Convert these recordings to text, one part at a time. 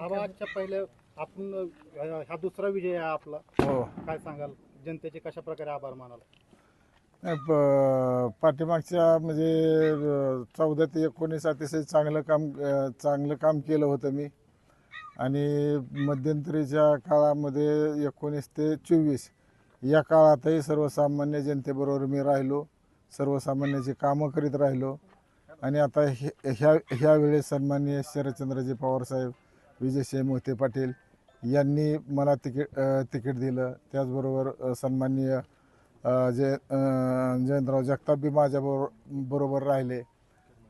आजच्या पहिल्या आपण अं, हा दुसरा विजय आहे आपला. हो. काय सांगाल? जनतेचे कशा प्रकारे आभार मानाल? नाही, प- पाठीमागच्या म्हणजे चौदा ते एकोणीस अतिशय चांगलं काम अ, चांगलं काम केलं होतं मी. आणि मध्यंतरीच्या काळामध्ये एकोणीस ते चोवीस या काळातही सर्वसामान्य जनतेबरोबर मी राहिलो. सर्वसामान्याची कामं करीत राहिलो. आणि आता हे- ह्या ह्या वेळेस सन्माननीय शरदचंद्रजी पवारसाहेब विजयसिंह मोहिते पाटील यांनी मला तिकीट तिकीट दिलं. त्याचबरोबर सन्माननीय जय जयंतराव जगताप बी माझ्याबरोबर बरोबर राहिले.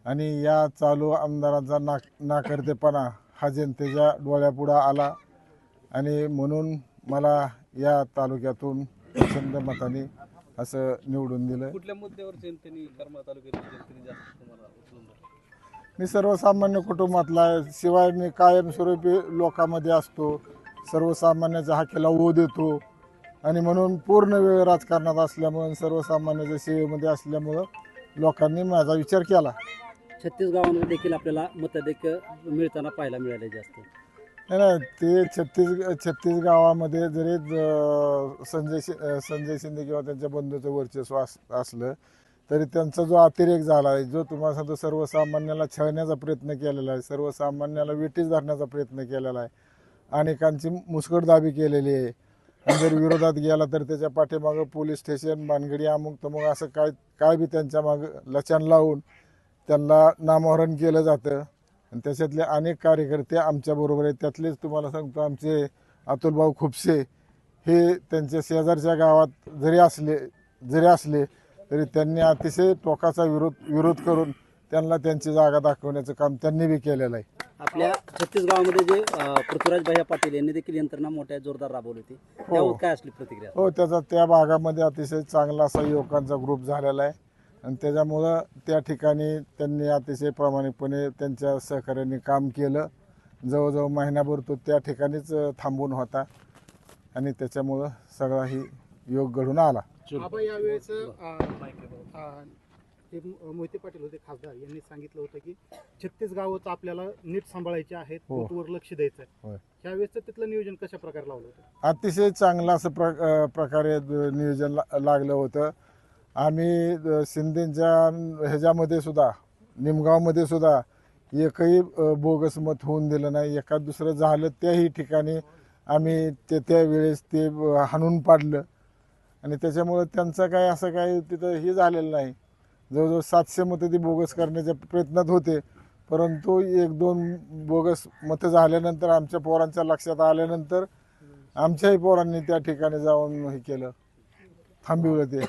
आणि या चालू आमदारांचा नाक नाकर्तेपणा हा जनतेच्या डोळ्यापुढं आला. आणि म्हणून मला या तालुक्यातून प्रचंड मताने असं निवडून दिलं. कुठल्या मुद्द्यावर जनतेने तालुक्यातील जनतेने जास्त तुम्हाला उचलून मी सर्वसामान्य कुटुंबातला आहे. शिवाय मी कायमस्वरूपी लोकांमध्ये असतो. सर्वसामान्याच्या हाकेला ओ देतो. आणि म्हणून पूर्ण वेळ राजकारणात असल्यामुळं सर्वसामान्याच्या सेवेमध्ये असल्यामुळं लोकांनी माझा विचार केला. छत्तीस गावांमध्ये देखील आपल्याला मतदेक मिळताना पाहायला मिळाले जास्त. नाही नाही ते छत्तीस छत्तीस गावामध्ये जरी ज- संजय शि- संजय शिंदे किंवा त्यांच्या बंधूचं वर्चस्व अस असलं तरी त्यांचा जो अतिरेक झाला आहे जो तुम्हाला सांगतो सर्वसामान्याला छळण्याचा प्रयत्न केलेला आहे सर्वसामान्याला विटीस धरण्याचा प्रयत्न केलेला आहे अनेकांची मुस्कटदाबी केलेली आहे. आणि जर विरोधात गेला तर त्याच्या पाठीमागं पोलीस स्टेशन भानगडी अमुक तमुक असं काय काय बी त्यांच्या मागं लचान लावून त्यांना नामोहरण केलं जातं. आणि त्याच्यातले अनेक कार्यकर्ते आमच्याबरोबर आहेत. त्यातलेच तुम्हाला सांगतो आमचे अतुलभाऊ खुपसे हे त्यांच्या शेजारच्या गावात जरी असले जरी असले तरी त्यांनी अतिशय टोकाचा विरोध विरोध करून त्यांना त्यांची जागा दाखवण्याचं काम त्यांनी बी केलेलं आहे. आपल्या छत्तीस गावामध्ये जे पृथ्वीराज भैया पाटील यांनी देखील यंत्रणा मोठ्या जोरदार राबवली होती. त्यावर काय असली प्रतिक्रिया? हो त्याचा त्या भागामध्ये अतिशय चांगला असा युवकांचा ग्रुप झालेला आहे. आणि त्याच्यामुळं त्या ठिकाणी त्यांनी अतिशय प्रामाणिकपणे त्यांच्या सहकार्याने काम केलं. जवळजवळ महिनाभर तो त्या ठिकाणीच थांबून होता. आणि त्याच्यामुळं सगळा ही योग घडून आला. आबा यावेळेस मोहिते पाटील होते खासदार. यांनी सांगितलं होतं की छत्तीस गावच आपल्याला नीट सांभाळायचे आहेत हो. वर लक्ष द्यायचं होय. आहे त्यावेळेस तिथलं नियोजन कशा प्रकारे लावलं होतं? अतिशय चांगलं असं प्र अ, प्रकारे द- नियोजन ला- लागलं होतं. आम्ही शिंदेच्या ह्याच्यामध्ये सुद्धा निमगावमध्ये सुद्धा एकही अ, बोगस मत होऊन दिलं नाही. एखाद दुसरं झालं त्याही ठिकाणी आम्ही ते त्यावेळेस ते अ, हाणून पाडलं. आणि त्याच्यामुळं त्यांचं काय असं काही तिथं हे झालेलं नाही. जवळजवळ सातशे मतं ती बोगस करण्याच्या प्रयत्नात होते. परंतु एक दोन बोगस मतं झाल्यानंतर आमच्या पोरांच्या लक्षात आल्यानंतर आमच्याही पोरांनी त्या ठिकाणी जाऊन हे केलं. थांबिवलं ते.